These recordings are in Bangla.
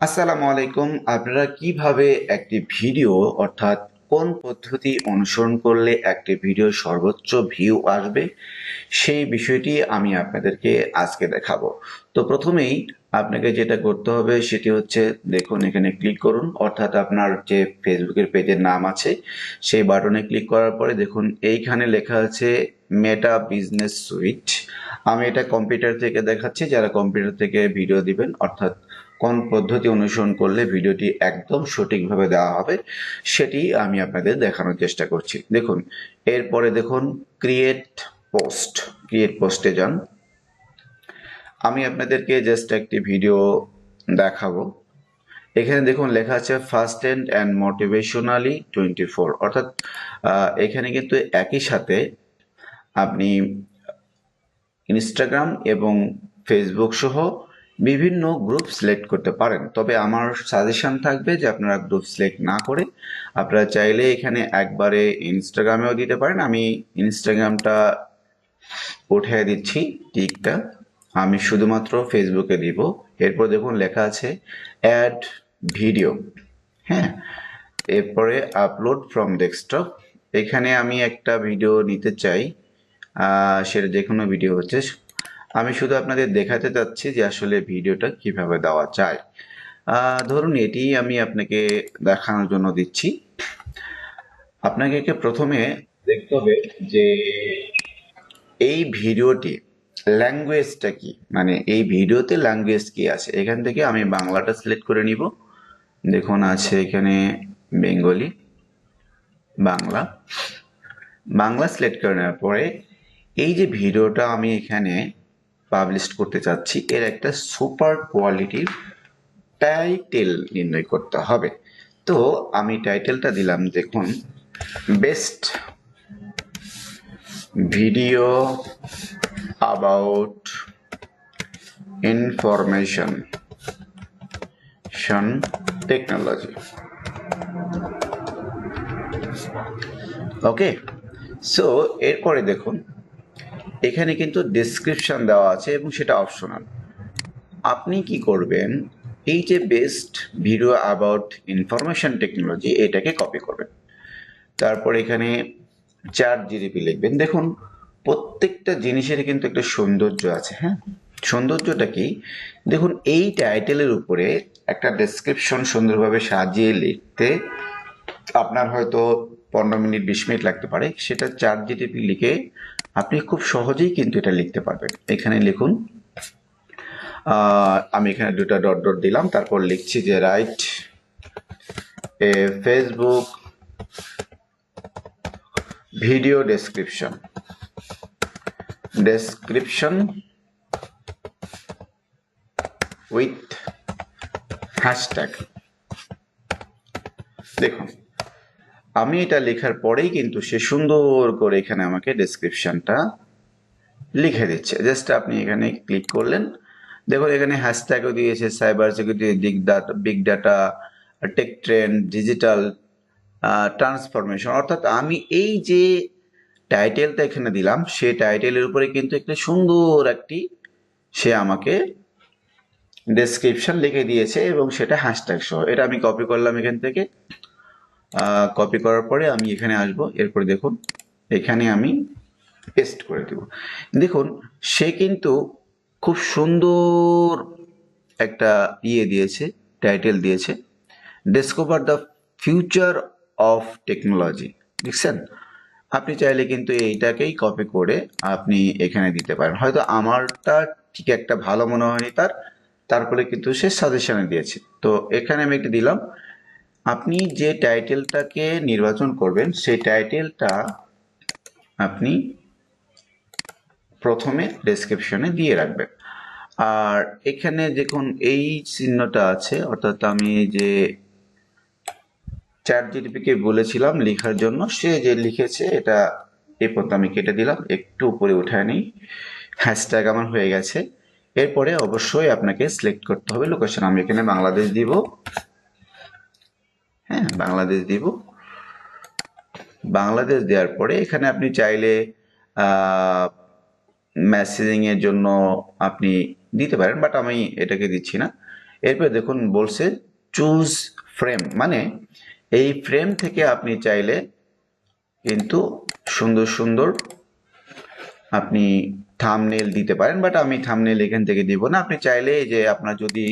আসসালামু আলাইকুম। আপনারা কীভাবে একটি ভিডিও, অর্থাৎ কোন পদ্ধতি অনুসরণ করলে একটি ভিডিও সর্বোচ্চ ভিউ আসবে, সেই বিষয়টি আমি আপনাদেরকে আজকে দেখাবো। তো প্রথমেই আপনাকে যেটা করতে হবে, সেটি হচ্ছে দেখুন, এখানে ক্লিক করুন। অর্থাৎ আপনার যে ফেসবুকের পেজের নাম আছে, সেই বাটনে ক্লিক করার পরে দেখুন, এইখানে লেখা আছে মেটা বিজনেস সুইট আমি এটা কম্পিউটার থেকে দেখাচ্ছি, যারা কম্পিউটার থেকে ভিডিও দিবেন, অর্থাৎ কোন পদ্ধতি অনুসরণ করলে ভিডিওটি একদম সঠিকভাবে দেওয়া হবে, সেটি আমি আপনাদের দেখানোর চেষ্টা করছি। দেখুন, এরপরে দেখুন ক্রিয়েট পোস্ট ক্রিয়েট পোস্টে যান। আমি আপনাদেরকে জাস্ট একটি ভিডিও দেখাবো। এখানে দেখুন, লেখা আছে first end and motivationally twenty four অর্থাৎ এখানে কিন্তু একই সাথে আপনি ইনস্টাগ্রাম এবং ফেসবুক সহ বিভিন্ন গ্রুপ সিলেক্ট করতে পারেন। তবে আমার সাজেশন থাকবে যে আপনারা গ্রুপ সিলেক্ট না করে আপনারা চাইলে এখানে একবারে ইনস্টাগ্রামেও দিতে পারেন। আমি ইনস্টাগ্রামটা উঠিয়ে দিচ্ছি, টিকটা। আমি শুধুমাত্র ফেসবুকে দিব। এরপর দেখুন লেখা আছে অ্যাড ভিডিও হ্যাঁ এরপরে আপলোড ফ্রম ডেস্কটপ এখানে আমি একটা ভিডিও নিতে চাই। সেটা যে কোনো ভিডিও হচ্ছে। আমি শুধু আপনাদের দেখাতে চাচ্ছি যে আসলে ভিডিওটা কীভাবে দেওয়া যায়। ধরুন এটি আমি আপনাকে দেখানোর জন্য দিচ্ছি। আপনাকে প্রথমে দেখতে হবে যে এই ভিডিওটি ল্যাঙ্গুয়েজটা কি? মানে এই ভিডিওতে ল্যাঙ্গুয়েজ কি আছে? এখান থেকে আমি বাংলাটা সিলেক্ট করে নিব। দেখুন, আছে এখানে বেঙ্গলি, বাংলা। বাংলা সিলেক্ট করে নেওয়ার পরে এই যে ভিডিওটা আমি এখানে পাবলিশ করতে চাচ্ছি, এর একটা সুপার কোয়ালিটির টাইটেল নির্ণয় করতে হবে। তো আমি টাইটেলটা দিলাম, দেখুন best video about information technology okay so এরপরে দেখুন এখানে কিন্তু ডেসক্রিপশন দেওয়া আছে এবং সেটা অপশনাল আপনি কি করবেন, এই যে best video about information technology এটাকে কপি করবেন। তারপর এখানে চার জিডিপি লিখবেন। দেখুন, প্রত্যেকটা জিনিসের কিন্তু একটা সৌন্দর্য আছে হ্যাঁ? সৌন্দর্যটা কি? দেখুন, এই টাইটেলের উপরে একটা ডেসক্রিপশন সুন্দরভাবে সাজিয়ে লিখতে আপনার হয়তো পনেরো মিনিট, বিশ মিনিট লাগতে পারে। সেটা চার জিডিপি লিখে আপনি খুব সহজেই কিন্তু এটা লিখতে পারবেন। এখানে লিখুন আমি এখানে দুটো ডট ডট দিলাম, তারপর লিখছি যে right a Facebook video description description with hashtag দেখুন আমি এটা লেখার পরেই কিন্তু সে সুন্দর করে এখানে আমাকে ডেসক্রিপশনটা লিখে দিচ্ছে। জাস্ট আপনি এখানে ক্লিক করলেন। দেখুন, এখানে হ্যাশট্যাগও দিয়েছে cyber security big data big data tech trend digital transformation অর্থাৎ আমি এই যে টাইটেলটা এখানে দিলাম সেই টাইটেলের উপরে কিন্তু একটা সুন্দর একটি সে আমাকে ডেসক্রিপশন লিখে দিয়েছে এবং সেটা হ্যাশট্যাগ সহ। এটা আমি কপি করলাম এখান থেকে। কপি করার পরে আমি এখানে আসব। এরপরে দেখুন, এখানে আমি পেস্ট করে দেব। দেখুন, সে কিন্তু খুব সুন্দর একটা ইয়ে দিয়েছে টাইটেল দিয়েছে discover the future of technology দেখছেন? আপনি চাইলে কিন্তু এইটাকেই কপি করে আপনি এখানে দিতে পারেন। হয়তো আমারটা ঠিক একটা ভালো মনে হয়নি তার তারপরে কিন্তু সে সাজেশনে দিয়েছে। তো এখানে আমি একটি দিলাম আপনি যে টাইটেলটাকে নির্বাচন করবেন, সেই টাইটেলটা আপনি প্রথমে ডেসক্রিপশনে দিয়ে রাখবেন। আর এখানে দেখুন, এই চিহ্নটা আছে, অর্থাৎ আমি যে চ্যাট জিডিপিকে বলেছিলাম লেখার জন্য, সে যে লিখেছে, এটা এই পর্যন্ত আমি কেটে দিলাম, একটু উপরে উঠায় নিই হ্যাশট্যাগ আমার হয়ে গেছে। এরপরে অবশ্যই আপনাকে সিলেক্ট করতে হবে লোকেশন আমি এখানে বাংলাদেশ দিব। হ্যাঁ বাংলাদেশ দিব। বাংলাদেশ দেওয়ার পরে এখানে আপনি চাইলে মেসেজিং এর জন্য আপনি দিতে পারেন বাট আমি এটাকে দিচ্ছি না। এরপরে দেখুন বলছে চুজ ফ্রেম মানে এই ফ্রেম থেকে আপনি চাইলে কিন্তু সুন্দর সুন্দর আপনি থামনেল দিতে পারেন বাট আমি থামনেল এখান থেকে দিব না। আপনি চাইলে যে আপনার যদি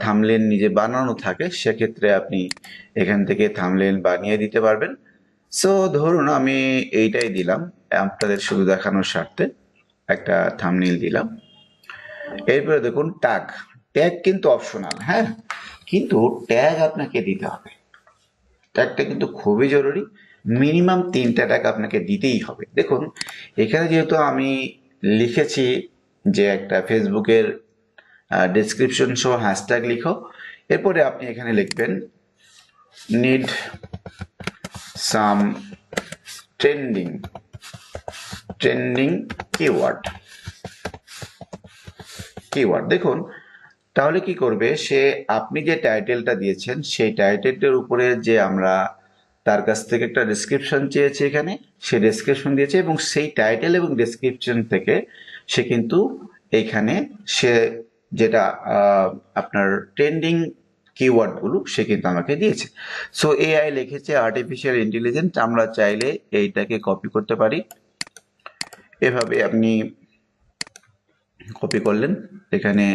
থামলেন নিজে বানানো থাকে, সেক্ষেত্রে আপনি এখান থেকে থামলেন বানিয়ে দিতে পারবেন। সো ধরুন আমি এইটাই দিলাম, আপনাদের শুধু দেখানোর স্বার্থে একটা থামনেল দিলাম। এরপরে দেখুন ট্যাগ ট্যাগ কিন্তু অপশনাল হ্যাঁ? কিন্তু ট্যাগ আপনাকে দিতে হবে। ট্যাগটা কিন্তু খুবই জরুরি। মিনিমাম তিনটা ট্যাগ আপনাকে দিতেই হবে। দেখুন, এখানে যেহেতু আমি লিখেছি যে একটা ফেসবুকের ডিসক্রিপশন সহ হ্যাশট্যাগ লিখো। এরপরে আপনি এখানে লিখবেন need some trending trending keyword keyword দেখুন, তাহলে কি করবে, সে আপনি যে টাইটেলটা দিয়েছেন, সেই টাইটেলটার উপরে যে আমরা তার কাছ থেকে একটা ডেসক্রিপশন চেয়েছি এখানে, সে ডেসক্রিপশন দিয়েছে এবং সেই টাইটেল এবং ডেসক্রিপশন থেকে সে কিন্তু এখানে সে যেটা আপনার ট্রেন্ডিং কিওয়ার্ড কিওয়ার্ডগুলো সে কিন্তু আমাকে দিয়েছে। সো এআই লিখেছে আর্টিফিশিয়াল ইন্টেলিজেন্স আমরা চাইলে এইটাকে কপি করতে পারি। এভাবে আপনি কপি করলেন, এখানে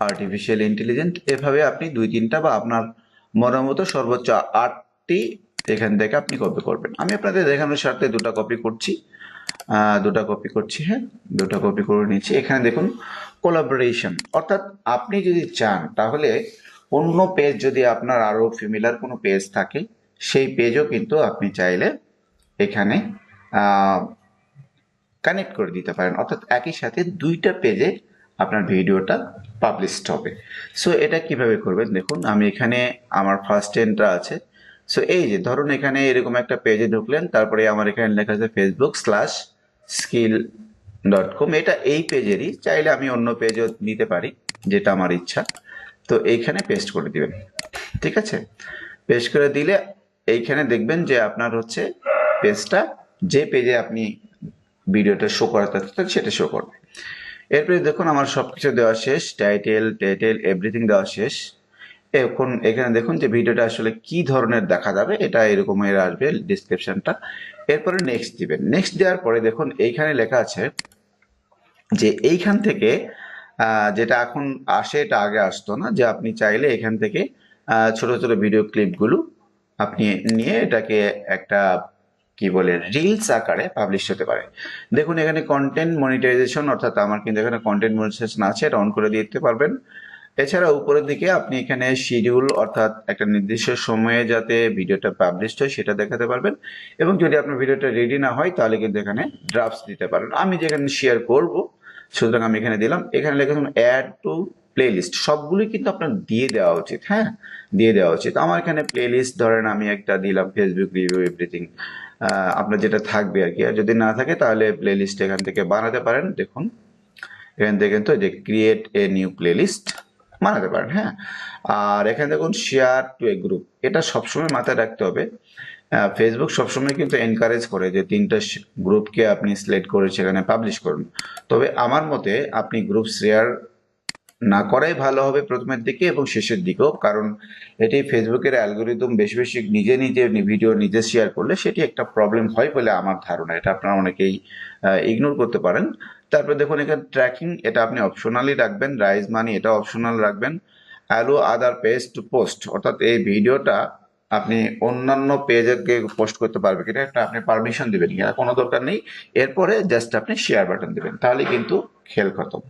আর্টিফিশিয়াল ইন্টেলিজেন্ট এভাবে আপনি দুই তিনটা বা আপনার মনের মতো সর্বোচ্চ আটটি এখান থেকে আপনি কপি করবেন। আমি আপনাদের দেখানোর স্বার্থে দুটো কপি করছি। দুটো কপি করছি হ্যাঁ? দুটো কপি করে নিচ্ছি। এখানে দেখুন কোলাবোরেশন অর্থাৎ আপনি যদি চান, তাহলে অন্য পেজ যদি আপনার আরও ফিমিলার কোনো পেজ থাকে, সেই পেজও কিন্তু আপনি চাইলে এখানে কানেক্ট করে দিতে পারেন। অর্থাৎ একই সাথে দুইটা পেজে আপনার ভিডিওটা পাবলিশড হবে। সো এটা কীভাবে করবেন? দেখুন, আমি এখানে আমার ফার্স্ট এন্টটা আছে। সো এই যে, ধরুন এখানে এরকম একটা পেজে ঢুকলেন, তারপরে আমার এখানে লেখা আছে Facebook slash skill dot com এটা এই পেজেরই চাইলে আমি অন্য পেজও নিতে পারি, যেটা আমার ইচ্ছা। তো এইখানে পেস্ট করে দিবেন, ঠিক আছে? পেস্ট করে দিলে এইখানে দেখবেন যে আপনার হচ্ছে পেজটা যে পেজে আপনি ভিডিওটা শো করাতে চাচ্ছেন, সেটা শো করবে। এরপরে দেখুন, আমার সব কিছু দেওয়া শেষ টাইটেল টাইটেল এভরিথিং দেওয়া শেষ। এখন এখানে দেখুন যে ভিডিওটা আসলে কি ধরনের দেখা যাবে, এটা এরকমের আসবে ডিসক্রিপশনটা এরপরে নেক্সট দিবেন। নেক্সট দেওয়ার পরে দেখুন, এইখানে লেখা আছে যে এইখান থেকে যেটা এখন আসে, এটা আগে আসতো না, যে আপনি চাইলে এখান থেকে ছোট ছোট ভিডিও ক্লিপগুলো আপনি নিয়ে এটাকে একটা, কি বলে রিলস আকারে পাবলিশ হতে পারে। দেখুন, এখানে কন্টেন্ট মনিটাইজেশন অর্থাৎ আমার কিন্তু এখানে কন্টেন্ট মনিটাইজেশন আছে, এটা অন করে দিতে পারবেন। এছাড়া উপরের দিকে আপনি এখানে শিডিউল অর্থাৎ একটা নির্দিষ্ট সময়ে যাতে ভিডিওটা পাবলিশড হয় সেটা দেখাতে পারবেন। এবং যদি আপনার ভিডিওটা রেডি না হয়, তাহলে কিন্তু এখানে ড্রাফটস দিতে পারেন। আমি যেখানে শেয়ার করব, সুতরাং আমি এখানে দিলাম। এখানে লেখা অ্যাড টু প্লেলিস্ট সবগুলোই কিন্তু আপনার দিয়ে দেওয়া উচিত হ্যাঁ? দিয়ে দেওয়া উচিত। আমার এখানে প্লেলিস্ট ধরেন আমি একটা দিলাম ফেসবুক রিভিউ এভরিথিং আপনার যেটা থাকবে আর কি। আর যদি না থাকে, তাহলে প্লেলিস্ট এখান থেকে বানাতে পারেন। দেখুন, এখান থেকে কিন্তু যে ক্রিয়েট এ নিউ প্লেলিস্ট বানাতে পারেন হ্যাঁ? আর এখানে দেখুন শেয়ার টু এ গ্রুপ এটা সবসময় মাথায় রাখতে হবে। ফেসবুক সবসময় কিন্তু এনকারেজ করে যে তিনটা গ্রুপকে আপনি সিলেক্ট করে সেখানে পাবলিশ করুন। তবে আমার মতে আপনি গ্রুপ শেয়ার না করাই ভালো হবে প্রথমের দিকে এবং শেষের দিকেও, কারণ এটি ফেসবুকের অ্যালগোরিদম বেশি বেশি নিজে নিজে ভিডিও নিজে শেয়ার করলে সেটি একটা প্রবলেম হয় বলে আমার ধারণা। এটা আপনারা অনেকেই ইগনোর করতে পারেন। তারপর দেখুন এখানে ট্র্যাকিং এটা আপনি অপশনালি রাখবেন রাইজ মানি এটা অপশনাল রাখবেন allow other page to post অর্থাৎ এই ভিডিওটা আপনি অন্যান্য পেজকে পোস্ট করতে পারবেন। কিনা একটা আপনি পারমিশন দিবেন কিনা কোনো দরকার নেই। এরপরে জাস্ট আপনি শেয়ার বাটন দিবেন তাহলে কিন্তু খেল খতম।